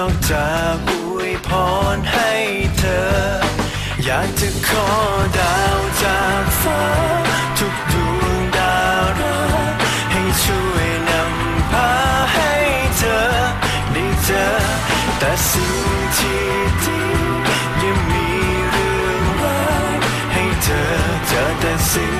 ายนอกจากอวยพรให้เธอ อยากจะขอดาวจากฟ้า ทุกดวงดาวรักให้ช่วยนำพาให้เธอ ได้เจอ แต่สิ่งที่ดียังมีเรื่องร้ายให้เธอเจอแต่สิ่ง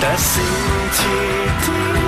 แต่สิ่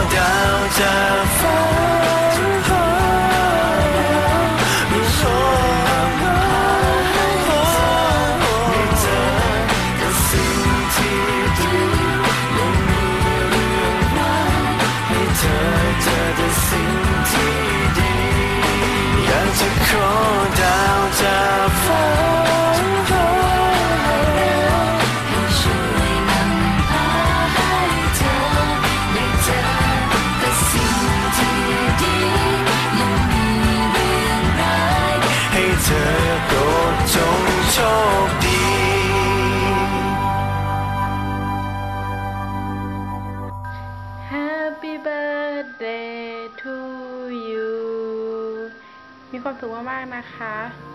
อดา birthday to you มีความสุขมากๆนะคะ